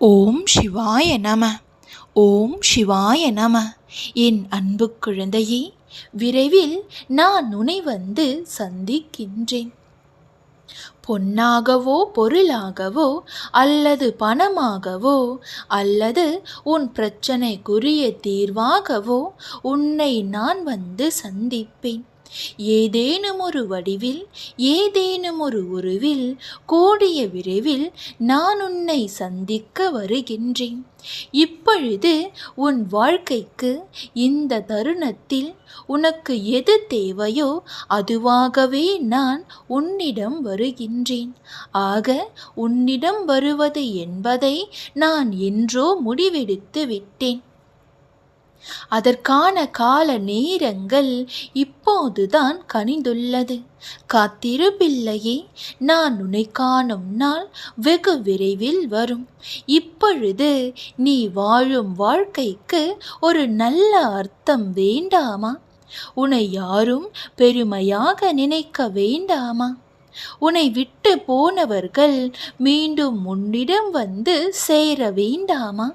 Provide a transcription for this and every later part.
ஓம் சிவாய நம. ஓம் சிவாய நம. என் அன்பு குழந்தையே விரைவில் நான் உன்னை வந்து சந்திக்கின்றேன். பொன்னாகவோ பொருளாகவோ அல்லது பணமாகவோ அல்லது உன் பிரச்சனைக்குரிய தீர்வாகவோ உன்னை நான் வந்து சந்திப்பேன். ஏதேனும் ஒரு வடிவில் ஏதேனும் ஒரு உருவில் கூடிய விரைவில் நான் உன்னை சந்திக்க வருகின்றேன். இப்பொழுது உன் வாழ்க்கைக்கு இந்த தருணத்தில் உனக்கு எது தேவையோ அதுவாகவே நான் உன்னிடம் வருகின்றேன். ஆக உன்னிடம் வருவது என்பதை நான் என்றோ முடிவெடுத்து விட்டேன். அதற்கான கால நேரங்கள் இப்போதுதான் கனிந்துள்ளது. காத்திரு பிள்ளையே நான் உன்னை காணும் நாள் வெகு விரைவில் வரும். இப்பொழுது நீ வாழும் வாழ்க்கைக்கு ஒரு நல்ல அர்த்தம் வேண்டாமா? உன்னை யாரும் பெருமையாக நினைக்க வேண்டாமா? உன்னை விட்டு போனவர்கள் மீண்டும் உன்னிடம் வந்து சேர வேண்டாமா?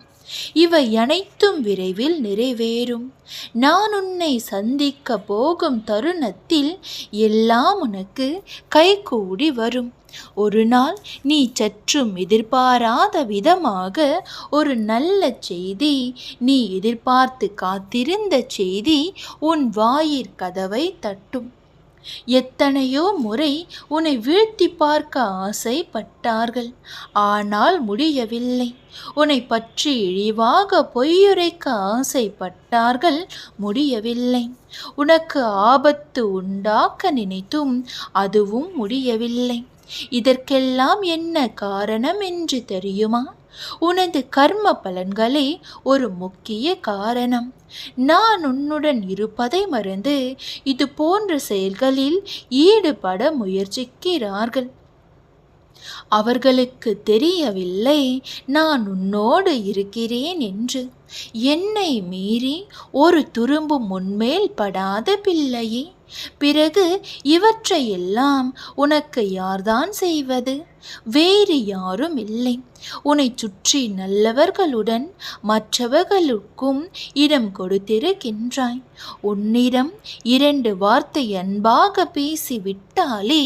இவை அனைத்தும் விரைவில் நிறைவேறும். நான் உன்னை சந்திக்க போகும் தருணத்தில் எல்லாம் உனக்கு கைகூடி வரும். ஒரு நாள் நீ சற்றும் எதிர்பாராத விதமாக ஒரு நல்ல செய்தி நீ எதிர்பார்த்து காத்திருந்த செய்தி உன் வாயிற் கதவை தட்டும். எத்தனையோ முறை உன்னை வீழ்த்தி பார்க்க ஆசைப்பட்டார்கள். ஆனால் முடியவில்லை. உன்னை பற்றி இழிவாக பொய்யுரைக்க ஆசைப்பட்டார்கள். முடியவில்லை. உனக்கு ஆபத்து உண்டாக்க நினைத்தும் அதுவும் முடியவில்லை. இதற்கெல்லாம் என்ன காரணம் என்று தெரியுமா? உனது கர்ம பலன்களே ஒரு முக்கிய காரணம். நான் உன்னுடன் இருப்பதை மறந்து இது போன்ற செயல்களில் ஈடுபட முயற்சிக்கிறார்கள். அவர்களுக்கு தெரியவில்லை நான் உன்னோடு இருக்கிறேன் என்று. என்னை மீறி ஒரு துரும்பு முன்மேல் படாத பிள்ளையே பிறகு இவற்றையெல்லாம் உனக்கு யார்தான் செய்வது? வேறு யாரும் இல்லை. உன்னை சுற்றி நல்லவர்களுடன் மற்றவர்களுக்கும் இடம் கொடுத்திருக்கின்றாய். உன்னிடம் இரண்டு வார்த்தை அன்பாக பேசிவிட்டாலே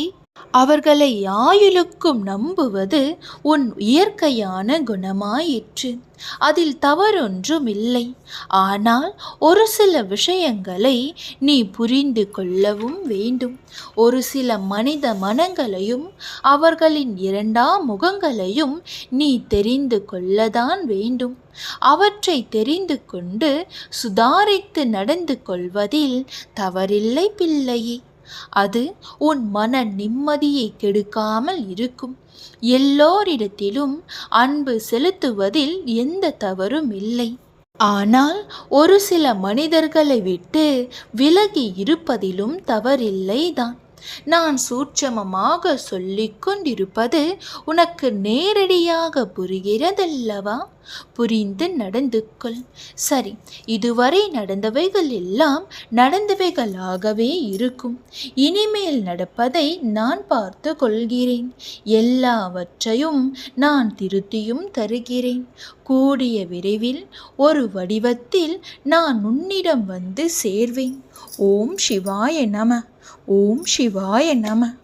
அவர்களை ஆயுளுக்கும் நம்புவது உன் இயற்கையான குணமாயிற்று. அதில் தவறொன்றும் இல்லை ஆனால் ஒரு சில விஷயங்களை நீ புரிந்து கொள்ளவும் வேண்டும். ஒரு சில மனித மனங்களையும் அவர்களின் இரண்டாம் முகங்களையும் நீ தெரிந்து கொள்ளதான் வேண்டும். அவற்றை தெரிந்து கொண்டு சுதாரித்து நடந்து கொள்வதில் தவறில்லை பிள்ளையே. அது உன் மன நிம்மதியை கெடுக்காமல் இருக்கும். எல்லோரிடத்திலும் அன்பு செலுத்துவதில் எந்த தவறும் இல்லை. ஆனால் ஒரு சில மனிதர்களை விட்டு விலகி இருப்பதிலும் தவறில்லைதான். நான் சூட்சமமாக சொல்லிக் கொண்டிருப்பது உனக்கு நேரடியாக புரிகிறதல்லவா? புரிந்து நடந்து கொள். சரி இதுவரை நடந்தவைகள் எல்லாம் நடந்தவைகளாகவே இருக்கும். இனிமேல் நடப்பதை நான் பார்த்து கொள்கிறேன். எல்லாவற்றையும் நான் திருத்தியும் தருகிறேன். கூடிய விரைவில் ஒரு வடிவத்தில் நான் உன்னிடம் வந்து சேர்வேன். ஓம் சிவாய நம. ஓம் சிவாய நம.